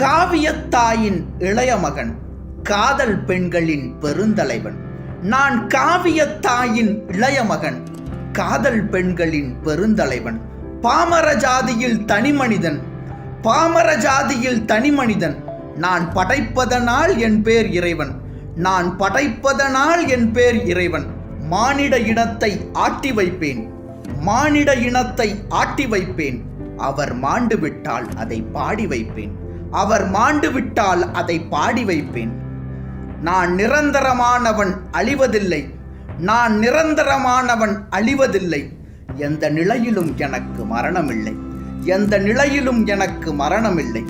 காவியத்தாயின் இளைய மகன் காதல் பெண்களின் பெருந்தலைவன். நான் காவியத்தாயின் இளைய மகன் காதல் பெண்களின் பெருந்தலைவன். பாமர ஜாதியில் தனிமனிதன் பாமர ஜாதியில் தனிமனிதன் நான் படைப்பதனால் என் பேர் இறைவன் நான் படைப்பதனால் என் பேர் இறைவன். மானிட இனத்தை ஆட்டி வைப்பேன் மானிட இனத்தை ஆட்டி வைப்பேன். அவர் மாண்டு விட்டால் அதை பாடி வைப்பேன். அவர் மாண்டு விட்டால் அதை பாடி வைப்பேன். நான் நிரந்தரமானவன் அழிவதில்லை. நான் நிரந்தரமானவன் அழிவதில்லை. எந்த நிலையிலும் எனக்கு மரணமில்லை. எந்த நிலையிலும் எனக்கு மரணமில்லை.